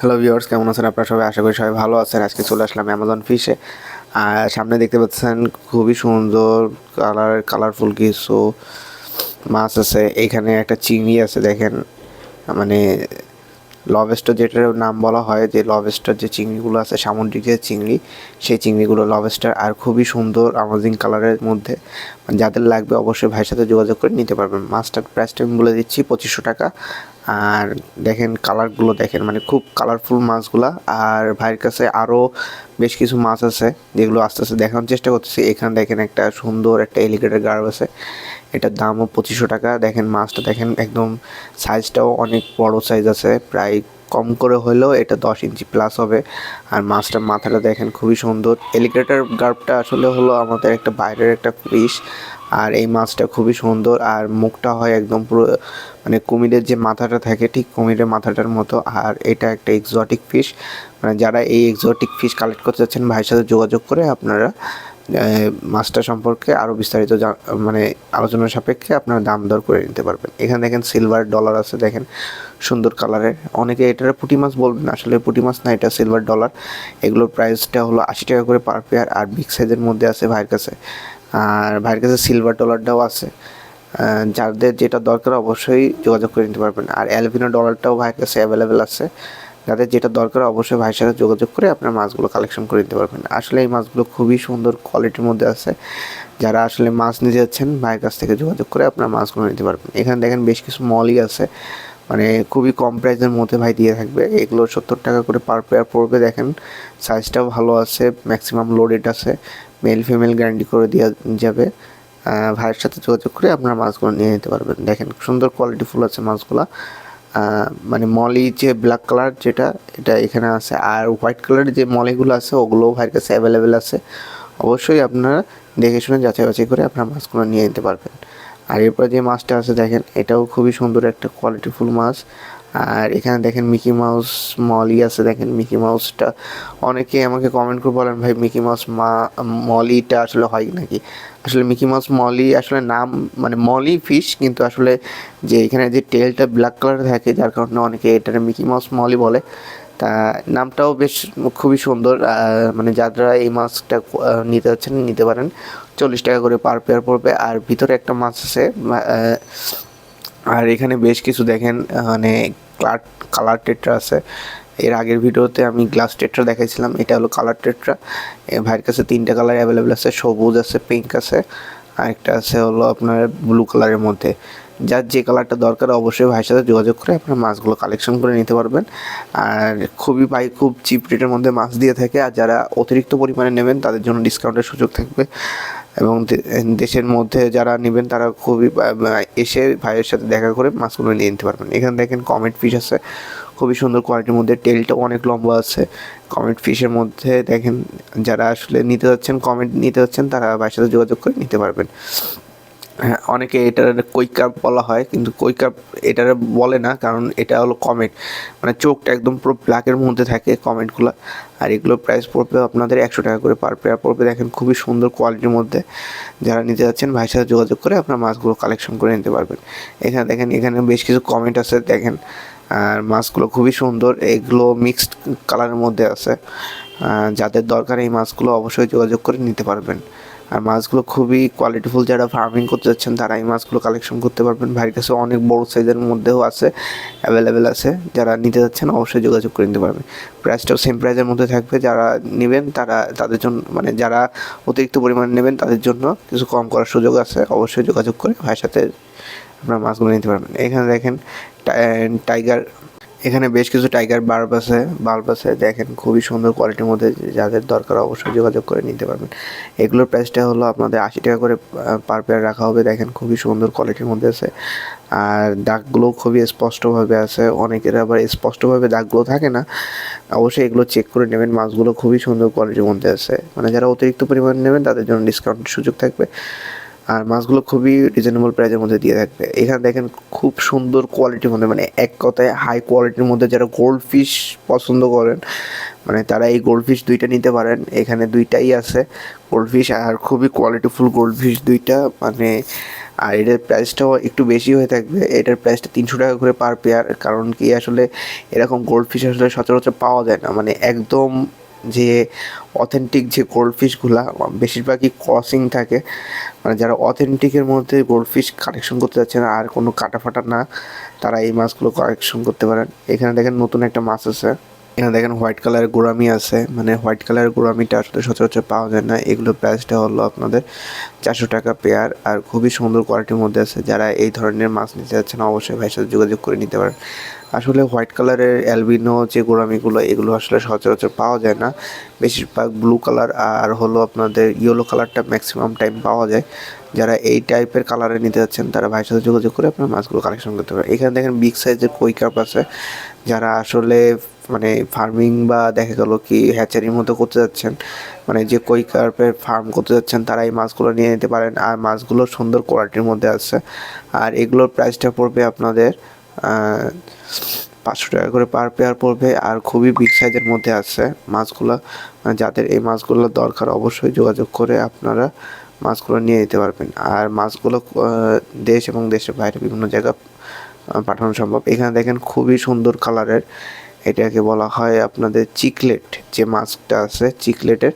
Hello viewers কেমন আছেন আপনারা সবাই? আশা করি সবাই ভালো আছেন। আজকে চলে আসলাম অ্যামাজন ফিশে আর সামনে দেখতে পাচ্ছেন খুবই সুন্দর কালার কালারফুল কিছু মাছ আছে। এখানে একটা চিংড়ি আছে, দেখেন। মানে লবেস্টার যেটার নাম বলা হয়, যে লবেস্টার যে চিংড়িগুলো আছে, সামুদ্রিক যে চিংড়ি, সেই চিংড়িগুলো লবেস্টার আর খুবই সুন্দর আমাজিং কালারের মধ্যে। যাদের লাগবে অবশ্যই ভাইয়ের সাথে যোগাযোগ করে নিতে পারবেন। মাছটার প্রাইসটা আমি বলে দিচ্ছি পঁচিশশো টাকা। আর দেখেন কালারগুলো দেখেন মানে খুব কালারফুল মাছগুলা। আর ভাইয়ের কাছে আরও বেশ কিছু মাছ আছে, যেগুলো আস্তে আস্তে দেখানোর চেষ্টা করতেছি। এখানে দেখেন একটা সুন্দর একটা এলিগেটার গার্ব আছে। এটার দামও পঁচিশশো টাকা। দেখেন মাছটা দেখেন একদম সাইজটাও অনেক বড় সাইজ আছে। প্রায় কম করে হলেও এটা দশ ইঞ্চি প্লাস হবে। আর মাছটার মাথাটা দেখেন খুবই সুন্দর। এলিগেটার গার্বটা আসলে হলো আমাদের একটা বাইরের একটা ফিশ আর এই মাছটা খুবই সুন্দর। আর মুখটা হয় একদম পুরো মানে কুমিরের যে মাথাটা থাকে, ঠিক কুমিরের মাথাটার মতো। আর এটা একটা এক্সোটিক ফিশ মানে যারা এই এক্সোটিক ফিশ কালেক্ট করতে চাচ্ছেন, ভাইয়ের সাথে যোগাযোগ করে আপনারা মাছটা সম্পর্কে আরও বিস্তারিত মানে আলোচনার সাপেক্ষে আপনারা দাম দর করে নিতে পারবেন। এখানে দেখেন সিলভার ডলার আছে, দেখেন সুন্দর কালারের অনেকে এটার পুঁটি মাছ বলবেন আসলে পুঁটি মাছ না, এটা সিলভার ডলার এগুলোর প্রাইসটা হলো আশি টাকা করে পার পেয়ার আর বিগ সাইজের মধ্যে আছে ভাইয়ের কাছে। আর ভাইয়ের কাছে সিলভার ডলারটাও আছে। যাদের যেটা দরকার অবশ্যই যোগাযোগ করে নিতে পারবেন। আর অ্যালভিনো ডলারটাও ভাইয়ের কাছে অ্যাভেলেবেল আছে। যাদের যেটা দরকার অবশ্যই ভাইয়ের সাথে যোগাযোগ করে আপনার মাছগুলো কালেকশন করে নিতে পারবেন। আসলে এই মাছগুলো খুবই সুন্দর কোয়ালিটির মধ্যে আছে। যারা আসলে মাছ নিতে যাচ্ছেন, ভাইয়ের কাছ থেকে যোগাযোগ করে আপনার মাছগুলো নিতে পারবেন। এখানে দেখেন বেশ কিছু মলই আছে। মানে খুবই কম প্রাইসের মধ্যে ভাই দিয়ে থাকবে। এগুলো সত্তর টাকা করে পার পেয়ার পড়বে দেখেন। সাইজটাও ভালো আছে ম্যাক্সিমাম লোডেড আছে। মেল ফিমেল গ্যারান্টি করে দেওয়া যাবে। ভাইয়ের সাথে যোগাযোগ করে আপনার মাছগুলো নিয়ে নিতে পারবেন। দেখেন সুন্দর কোয়ালিটি ফুল আছে মাছগুলো। মানে মলি যে ব্ল্যাক কালার যেটা, এটা এখানে আছে। আর হোয়াইট কালারের যে মলিগুলো আছে, ওগুলোও ভাইয়ের কাছে অ্যাভেলেবেল আছে। অবশ্যই আপনারা দেখে শুনে যাচাই বাছাই করে আপনার মাছগুলো নিয়ে নিতে পারবেন। আর এরপর যে মাছটা আছে, দেখেন, এটাও খুবই সুন্দর একটা কোয়ালিটিফুল মাছ। আর এখানে দেখেন মিকি মাউস মলি আছে, দেখেন মিকি মাউসটা। অনেকে আমাকে কমেন্ট করে বলেন, ভাই, মিকি মাউস মা, মলিটা আসলে হয় নাকি? আসলে মিকি মাউস মলি আসলে নাম মানে মলি ফিশ কিন্তু আসলে যে এখানে যে টেলটা ব্ল্যাক কালার থাকে, যার কারণে অনেকে এটার মিকি মাউস মলি বলে। তা নামটাও বেশ খুবই সুন্দর মানে যারা এই মাছটা নিতে যাচ্ছেন, নিতে পারেন। চল্লিশ টাকা করে পার পেয়ার পড়বে। আর ভিতরে একটা মাছ আছে আর এখানে বেশ কিছু দেখেন মানে ক্লার কালার টেট্রা আছে। এর আগের ভিডিওতে আমি গ্লাস টেট্রা দেখাইছিলাম, এটা হলো কালার টেট্রা ভাইয়ের কাছে তিনটা কালার অ্যাভেলেবেল আছে, সবুজ আছে পিঙ্ক আছে। আর একটা আছে হলো আপনার ব্লু কালারের মধ্যে। যার যে কালারটা দরকার অবশ্যই ভাইয়ের সাথে যোগাযোগ করে আপনার মাছগুলো কালেকশন করে নিতে পারবেন। আর খুবই ভাই, খুব চিপ রেটের মধ্যে মাছ দিয়ে থাকে, আর যারা অতিরিক্ত পরিমাণে নেবেন তাদের জন্য ডিসকাউন্টের সুযোগ থাকবে। এবং দেশের মধ্যে যারা নেবেন তারা খুবই এসে ভাইয়ের সাথে দেখা করে মাছগুলো নিয়ে নিতে পারবেন। এখানে দেখেন কমেট ফিশ আছে, খুবই সুন্দর কোয়ালিটির মধ্যে টেলটাও অনেক লম্বা আছে। কমেট ফিশের মধ্যে দেখেন, যারা আসলে নিতে যাচ্ছেন কমেন্ট নিতে যাচ্ছেন, তারা ভাইয়ের সাথে যোগাযোগ করে নিতে পারবেন। অনেকে এটার কৈকাপ বলা হয়, কিন্তু কৈকাপ এটার বলে না, কারণ এটা হলো কমেন্ট মানে চোখটা একদম পুরো ব্ল্যাকের মধ্যে থাকে কমেন্টগুলো আর এগুলো প্রাইস পড়বে আপনাদের একশো টাকা করে পার পেয়ার পড়বে, দেখেন খুবই সুন্দর কোয়ালিটির মধ্যে। যারা নিতে যাচ্ছেন, ভাইয়ের সাথে যোগাযোগ করে আপনার মাছগুলো কালেকশন করে নিতে পারবেন। এখানে দেখেন, এখানে বেশ কিছু কমেন্ট আছে, দেখেন। আর মাছগুলো খুবই সুন্দর, এগুলো মিক্সড কালারের মধ্যে আছে। যাদের দরকার এই মাছগুলো অবশ্যই যোগাযোগ করে নিতে পারবেন। আর মাছগুলো খুবই কোয়ালিটিফুল যারা ফার্মিং করতে যাচ্ছেন তারা এই মাছগুলো কালেকশন করতে পারবেন। ভাইয়ের কাছে অনেক বড় সাইজের মধ্যেও আছে অ্যাভেলেবেল আছে। যারা নিতে যাচ্ছেন, অবশ্যই যোগাযোগ করে নিতে পারবেন। প্রাইসটাও সেম প্রাইসের মধ্যে থাকবে। যারা নেবেন, তারা তাদের জন্য মানে যারা অতিরিক্ত পরিমাণে নেবেন, তাদের জন্য কিছু কম করার সুযোগ আছে। অবশ্যই যোগাযোগ করে ভাইয়ের সাথে আপনারা মাছগুলো নিতে পারবেন। এখানে দেখেন টাইগার এখানে বেশ কিছু টাইগার বাল্ব আছে বাল্ব আছে, দেখেন খুবই সুন্দর কোয়ালিটির মধ্যে যাদের দরকার অবশ্যই যোগাযোগ করে নিতে পারবেন। এগুলোর প্রাইসটা হলো আপনাদের আশি টাকা করে পার পেয়ার রাখা হবে, দেখেন খুবই সুন্দর কোয়ালিটির মধ্যে আছে। আর দাগগুলো খুবই স্পষ্টভাবে আছে, অনেকের আবার স্পষ্টভাবে দাগগুলো থাকে না, অবশ্যই এগুলো চেক করে নেবেন, মাছগুলো খুবই সুন্দর কোয়ালিটির মধ্যে আছে। মানে যারা অতিরিক্ত পরিমাণে নেবেন, তাদের জন্য ডিসকাউন্টের সুযোগ থাকবে। আর মাছগুলো খুবই রিজনেবল প্রাইসের মধ্যে দিয়ে থাকবে। এখানে দেখেন খুব সুন্দর কোয়ালিটির মধ্যে মানে এক কথায় হাই কোয়ালিটির মধ্যে যারা গোল্ড ফিশ পছন্দ করেন মানে তারা এই গোল্ড ফিশ দুইটা নিতে পারেন। এখানে দুইটাই আছে গোল্ড ফিশ আর খুবই কোয়ালিটিফুল গোল্ড ফিশ দুইটা মানে আর এটার প্রাইসটাও একটু বেশি হয়ে থাকবে। এটার প্রাইসটা তিনশো টাকা করে পার পেয়ার কারণ কি আসলে এরকম গোল্ড ফিশ আসলে সচরাচর পাওয়া যায় না। মানে একদম যে অথেন্টিক যে গোল্ড ফিশগুলা বেশিরভাগই ক্রসিং থাকে। মানে যারা অথেন্টিকের মধ্যে গোল্ড ফিশ কালেকশন করতে যাচ্ছে না আর কোনো কাটাফাটা না, তারা এই মাছগুলো কালেকশন করতে পারেন। এখানে দেখেন নতুন একটা মাছ আছে। এখানে দেখেন হোয়াইট কালারের গোড়ামি আছে মানে হোয়াইট কালারের গোড়ামিটা আসলে সচরাচর পাওয়া যায় না। এগুলোর প্রাইসটা হলো আপনাদের চারশো টাকা পেয়ার আর খুবই সুন্দর কোয়ালিটির মধ্যে আছে। যারা এই ধরনের মাছ নিতে যাচ্ছেন অবশ্যই ভাইয়ের সাথে যোগাযোগ করে নিতে পারেন। আসলে হোয়াইট কালারের অ্যালবিনো যে গোড়ামিগুলো, এগুলো আসলে সচরাচর পাওয়া যায় না। বেশিরভাগ ব্লু কালার আর হলো আপনাদের ইয়েলো কালারটা ম্যাক্সিমাম টাইম পাওয়া যায়। যারা এই টাইপের কালারে নিতে যাচ্ছেন, তারা ভাইয়ের সাথে যোগাযোগ করে আপনার মাছগুলো কালেকশন করতে পারেন। এখানে দেখেন বিগ সাইজের কই কাপ আছে। যারা আসলে মানে ফার্মিং বা দেখা গেল কি হ্যাচারির মতো করতে যাচ্ছেন মানে যে কই কার্পের ফার্ম করতে যাচ্ছেন তারা এই মাছগুলো নিয়ে নিতে পারেন। আর মাছগুলো সুন্দর কোয়ালিটির মধ্যে আছে। আর এগুলোর প্রাইসটা পড়বে আপনাদের পাঁচশো টাকা করে পার পেয়ার পড়বে। আর খুবই বিগ সাইজের মধ্যে আছে মাছগুলো। মানে যাদের এই মাছগুলো দরকার অবশ্যই যোগাযোগ করে আপনারা মাছগুলো নিয়ে যেতে পারবেন। আর মাছগুলো দেশ এবং দেশের বাইরে বিভিন্ন জায়গা পাঠানো সম্ভব। এখানে দেখেন খুবই সুন্দর কালারের এটাকে বলা হয় আপনাদের চিকলেট, যে মাছটা আছে চিকলেটের।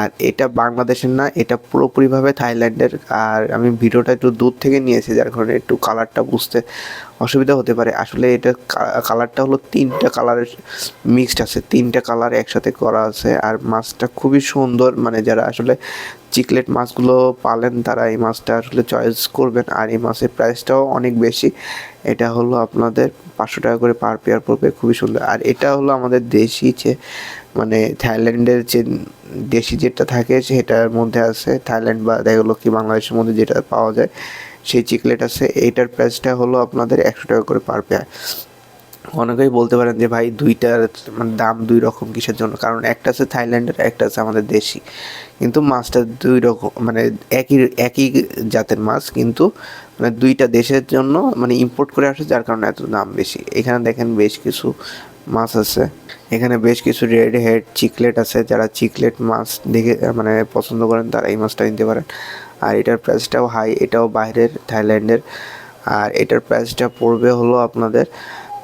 আর এটা বাংলাদেশের না, এটা পুরোপুরিভাবে থাইল্যান্ডের। আর আমি ভিডিওটা একটু দূর থেকে নিয়েছি, যার কারণে একটু কালারটা বুঝতে অসুবিধা হতে পারে। আসলে এটা কালারটা হলো তিনটা কালারের মিক্সড আছে। তিনটা কালার একসাথে করা আছে। আর মাছটা খুবই সুন্দর। মানে যারা আসলে চিকলেট মাছগুলো পালেন, তারা এই মাছটা আসলে চয়েস করবেন। আর এই মাছের প্রাইসটাও অনেক বেশি। এটা হলো আপনাদের পাঁচশো টাকা করে পার পেয়ার পড়বে। খুবই সুন্দর। আর এটা হলো আমাদের দেশি যে মানে থাইল্যান্ডের যে, দেশি যেটা থাকে, সেটার মধ্যে আছে। থাইল্যান্ড বা দেখা গেলো কি বাংলাদেশের মধ্যে যেটা পাওয়া যায়। সেই চিকলেট আছে, এইটার প্রাইসটা হলো আপনাদের একশো টাকা করে পার পেয়ার অনেকেই বলতে পারেন যে, ভাই, দুইটার মানে দাম দুই রকম কিসের জন্য? কারণ একটা আছে থাইল্যান্ডের একটা আছে আমাদের দেশি। কিন্তু মাছটা দুই রকম মানে একই একই জাতের মাছ, কিন্তু মানে দুইটা দেশের জন্য মানে ইম্পোর্ট করে আসে, যার কারণে এত দাম বেশি। এখানে দেখেন বেশ কিছু মাছ আছে। এখানে বেশ কিছু রেড হেড চিকলেট আছে, যারা চিকলেট মাছ দেখে মানে পছন্দ করেন, তারা এই মাছটা নিতে পারেন। আর এটার প্রাইসটাও হাই, এটাও বাইরের, থাইল্যান্ডের। আর এটার প্রাইসটা পড়বে হলো আপনাদের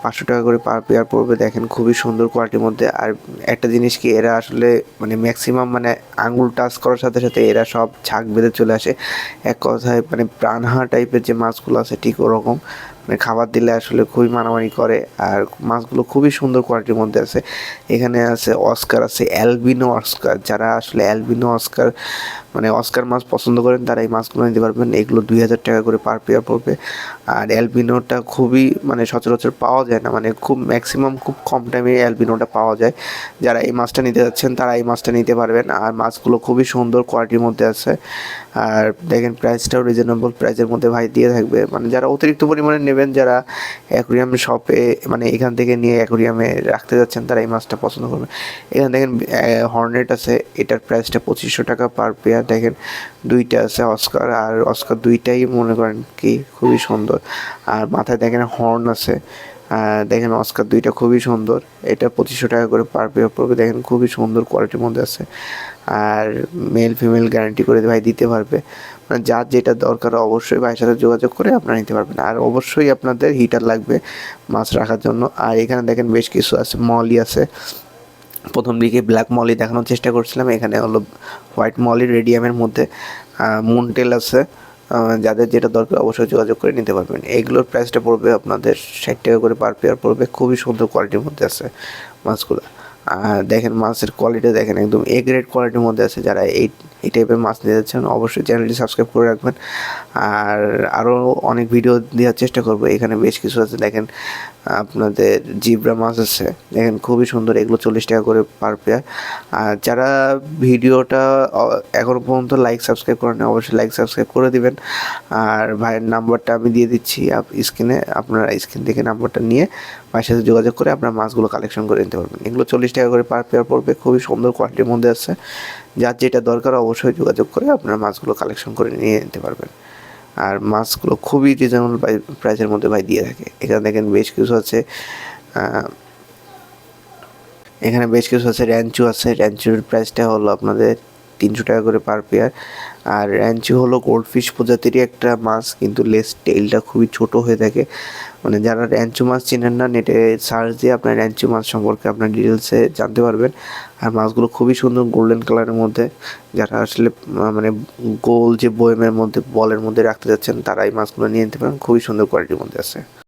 পাঁচশো টাকা করে পার পেয়ার পড়বে, দেখেন খুবই সুন্দর কোয়ালিটির মধ্যে। আর একটা জিনিস কি, এরা আসলে মানে ম্যাক্সিমাম মানে আঙুল টাচ করার সাথে সাথে এরা সব ছাক বেঁধে চলে আসে। এক কথায় মানে প্রাণহা টাইপের যে মাছগুলো আছে, ঠিক ওরকম। মানে খাবার দিলে আসলে খুবই মারামারি করে, আর মাছগুলো খুবই সুন্দর কোয়ালিটির মধ্যে আছে। এখানে আছে অস্কার আছে অ্যালবিনো অস্কার যারা আসলে অ্যালবিনো অস্কার মানে অস্কার মাছ পছন্দ করেন, তারা এই মাছগুলো নিতে পারবেন। এগুলো দুই হাজার টাকা করে পার পেয়ার পড়বে। আর অ্যালবিনোটা খুবই মানে সচরাচর পাওয়া যায় না মানে খুব ম্যাক্সিমাম খুব কম টাইমে অ্যালবিনোটা পাওয়া যায়। যারা এই মাছটা নিতে যাচ্ছেন, তারা এই মাছটা নিতে পারবেন। আর মাছগুলো খুবই সুন্দর কোয়ালিটির মধ্যে আছে। আর দেখেন প্রাইসটাও রিজনেবল প্রাইসের মধ্যে ভাই দিয়ে থাকবে। মানে যারা অতিরিক্ত পরিমাণে নেবেন, যারা অ্যাকুরিয়াম শপে মানে এখান থেকে নিয়ে অ্যাকুরিয়ামে রাখতে যাচ্ছেন, তারা এই মাছটা পছন্দ করবেন এখানে দেখেন হর্নেট আছে, এটার প্রাইসটা পঁচিশশো টাকা পার পেয়ার দেখেন, দুইটা আছে অস্কার আর অস্কার দুইটাই মনে করেন কি, খুবই সুন্দর। আর মাথায় দেখেন হর্ন আছে। দেখেন অস্কার দুইটা খুবই সুন্দর। এটা পঁচিশশো টাকা করে পার পেয়ার পড়বে। দেখেন খুবই সুন্দর কোয়ালিটির মধ্যে আছে। আর মেল ফিমেল গ্যারান্টি করে ভাই দিতে পারবে। মানে যার যেটা দরকার অবশ্যই ভাইয়ের সাথে যোগাযোগ করে আপনারা নিতে পারবেন। আর অবশ্যই আপনাদের হিটার লাগবে মাছ রাখার জন্য। আর এখানে দেখেন বেশ কিছু আছে মলি আছে। প্রথম দিকে ব্ল্যাক মলি দেখানোর চেষ্টা করছিলাম। এখানে হলো হোয়াইট মলি রেডিয়ামের মধ্যে। মুনটেল আছে। যাদের যেটা দরকার অবশ্যই যোগাযোগ করে নিতে পারবেন। এইগুলোর প্রাইসটা পড়বে আপনাদের ষাট টাকা করে পার পেয়ার পড়বে। খুবই সুন্দর কোয়ালিটির মধ্যে আছে মাছগুলো। আর দেখেন মাছের কোয়ালিটি দেখেন একদম এ গ্রেড কোয়ালিটির মধ্যে আছে। যারা এই এই টাইপের মাছ নিয়ে যাচ্ছেন অবশ্যই চ্যানেলটি সাবস্ক্রাইব করে রাখবেন। আর আরও অনেক ভিডিও দেওয়ার চেষ্টা করব। এখানে বেশ কিছু আছে। দেখেন আপনাদের জিব্রা মাছ আছে। দেখেন খুবই সুন্দর, এগুলো চল্লিশ টাকা করে পার পেয়ার আর যারা ভিডিওটা এখনও পর্যন্ত লাইক সাবস্ক্রাইব করেন অবশ্যই লাইক সাবস্ক্রাইব করে দিবেন। আর ভাইয়ের নাম্বারটা আমি দিয়ে দিচ্ছি স্ক্রিনে, আপনারা স্ক্রিন থেকে নাম্বারটা নিয়ে ভাইয়ের সাথে যোগাযোগ করে আপনার মাছগুলো কালেকশন করে নিতে পারবেন। এগুলো চল্লিশ টাকা করে পার পেয়ার পড়বে, খুবই সুন্দর কোয়ালিটির মধ্যে আছে। যার যেটা দরকার অবশ্যই যোগাযোগ করে আপনারা মাছগুলো কালেকশন করে নিয়ে নিতে পারবেন। আর মাছগুলো খুবই রিজনেবল প্রাইসের মধ্যে ভাই দিয়ে থাকে। এখানে দেখেন বেশ কিছু আছে এখানে বেশ কিছু আছে র্যাঞ্চু আছে। র্যাঞ্চুর প্রাইসটা হলো আপনাদের তিনশো টাকা করে পার পেয়ার আর র্যাঞ্চু হলো গোল্ডফিশ প্রজাতিরই একটা মাছ, কিন্তু লেস টেইলটা খুবই ছোট হয়ে থাকে। মানে যারা র্যাঞ্চু মাছ চেনেন না নেটে সার্চ দিয়ে আপনার র্যাঞ্চু মাছ সম্পর্কে আপনার ডিটেলসে জানতে পারবেন। আর মাছগুলো খুবই সুন্দর গোল্ডেন কালারের মধ্যে। যারা আসলে মানে গোল যে বয়েমের মধ্যে বলের মধ্যে রাখতে যাচ্ছেন তারা এই মাছগুলো নিয়ে নিতে পারেন। খুবই সুন্দর কোয়ালিটির মধ্যে আছে।